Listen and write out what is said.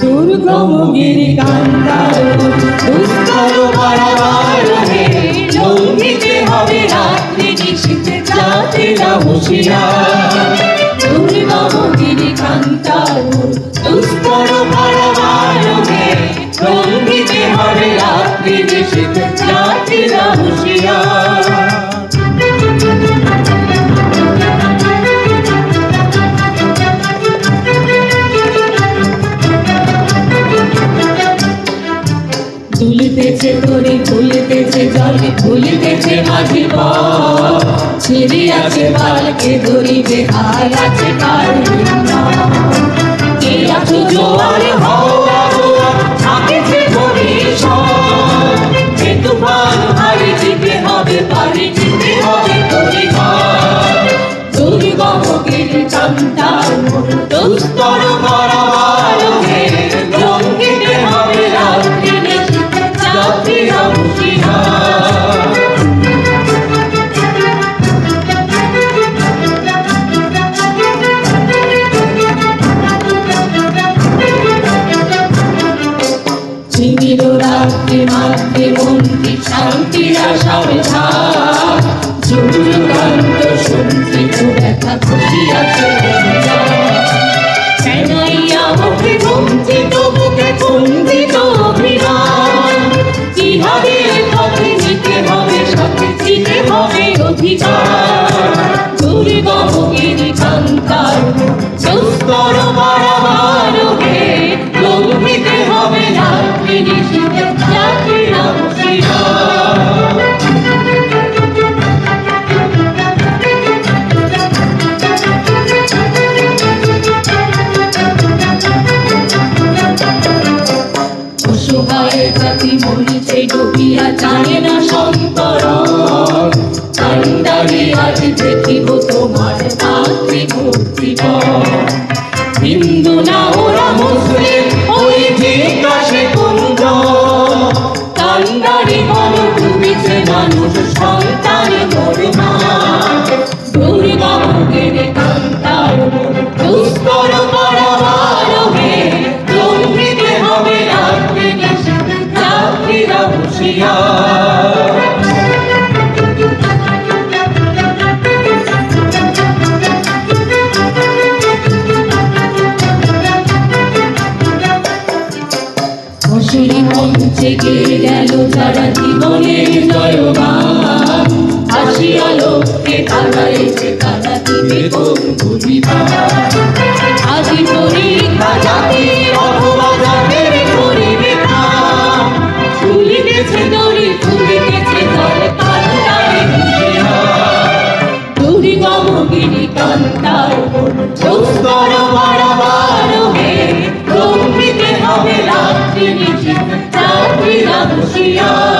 দুর্গমগিরি কান্দার দুস্তর বাড়াবার হে লঙ্ঘিতে হবে রাত্রি নিশীথে জাতিরা হুঁশিয়ার। দুর্গমগিরি কান্তার দুস্তর দুলিতেছে তরি ভুলিতেছে জলে ভুলিতেছে মাঝি ছিঁড়ি আছে হাল আছে কার দুস্তর পরবার রাত্রি মাতৃ মন্ত্রী শান্তির আশার ঝাঁ মরিছে ডুবিয়া জানে না সন্তরণ। কান্দারি আজ দেখিব তোমার মাতৃমূর্তি হিন্দু না ওরা মুসলিম, ওই জিজ্ঞাসে কুঞ্জ। কান্দারি বল ডুবিছে মানুষ সন্তান মঞ্চে গিয়ে গেল যারা জীবনের জয়গান। আসিয়া লোককে এসে তারা দিবে কোন ভূমিকা। আজি পরীক্ষা গিরি কান্তার সুস্তর বাড়াবার হে লঙ্ঘিতে হবে রাত্রি হবে রাত্রি নিশীথে